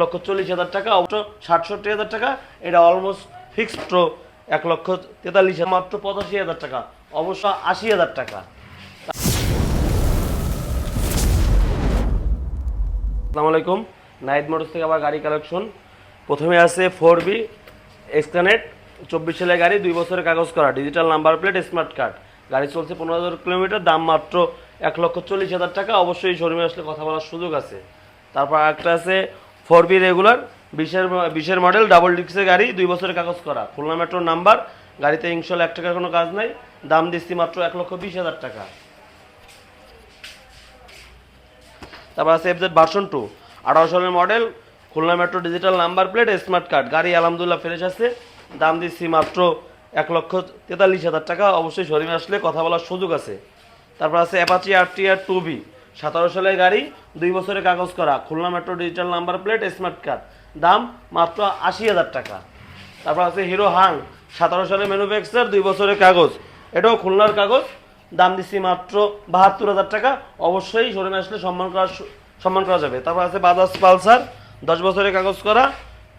লক্ষ চল্লিশ হাজার টাকা, অবশ্য ষাটষট্টি হাজার টাকা, এটা অলমোস্ট ফিক্সড এক লক্ষ তেতাল্লিশ মাত্র পঁচাশি হাজার টাকা, অবশ্য আশি হাজার টাকা। আসসালামু আলাইকুম, নাইট মোটরস থেকে আবার গাড়ি কালেকশন। প্রথমে আছে ফোর বি এক্সকানেট চব্বিশ সালের গাড়ি, দুই বছরের কাগজ করা digital number plate smart card গাড়ি চলছে পনেরো হাজার কিলোমিটার, দাম মাত্র এক লক্ষ চল্লিশ হাজার টাকা, অবশ্যই শোরুমে আসলে কথা বলার সুযোগ আছে। তারপর একটা আছে ফোর বি রেগুলার, বিশের বিশের মডেল, ডাবল ডিক্সের গাড়ি, দুই বছরের কাগজ করা। খুলনা মেট্রোর নাম্বার, গাড়িতে ইনশাল্লাহ এক টাকার কোনো কাজ নাই। দাম দিচ্ছি মাত্র এক লক্ষ বিশ হাজার টাকা। তারপর আছে এফজেড ভার্সন টু আঠারো সালের model, Khulna metro digital number plate smart card গাড়ি আলহামদুলিল্লাহ ফ্রেশ আছে। দাম দিচ্ছি মাত্র এক লক্ষ তেতাল্লিশ হাজার টাকা। অবশ্যই শোরুমে আসলে কথা বলার সুযোগ আছে। তারপর আছে Apache R T R two B সতেরো সালের গাড়ি, দুই বছরের কাগজ করা, Khulna metro digital number plate smart card দাম মাত্র আশি হাজার টাকা। তারপর আছে হিরো হাং সতেরো সালের ম্যানুফ্যাকচার দুই বছরের কাগজ। এটাও খুলনার কাগজ। দাম দিচ্ছি মাত্র বাহাত্তর হাজার টাকা। অবশ্যই শোরুমে আসলে সম্মান করা সম্মান করা যাবে। তারপর আছে বাজাজ পালসার, দশ বছরের কাগজ করা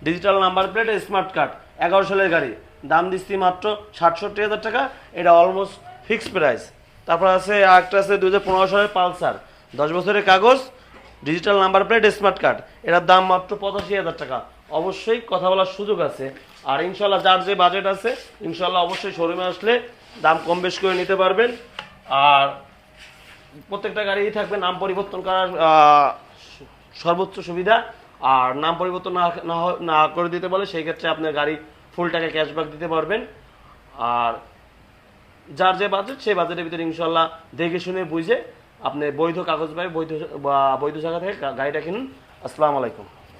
digital number plate smart card এগারো সালের গাড়ি। দাম দিচ্ছি মাত্র ষাটষট্টি হাজার টাকা। এটা অলমোস্ট ফিক্সড প্রাইস তারপর আছে একটা আছে দু হাজার পনেরো সালের পালসার। দশ বছরের কাগজ digital number plate smart card এটার দাম মাত্র পঁচাশি হাজার টাকা। অবশ্যই কথা বলার সুযোগ আছে। আর ইনশাল্লাহ যার যে বাজেট আছে, ইনশাল্লাহ অবশ্যই শোরুমে আসলে দাম কম বেশ করে নিতে পারবেন। আর প্রত্যেকটা গাড়িই থাকবে, নাম পরিবর্তন করার সর্বোচ্চ সুবিধা। আর নাম পরিবর্তন না না করে দিতে বলে সেই ক্ষেত্রে আপনার গাড়ি ফুল টাকা ক্যাশব্যাক দিতে পারবেন। আর যার যে বাজেট সেই বাজেটের ভিতরে ইনশাল্লাহ দেখে শুনে বুঝে আপনি বৈধ কাগজ পাই বৈধ বৈধ জায়গা থেকে গাড়িটা কিনুন। আসসালামু আলাইকুম।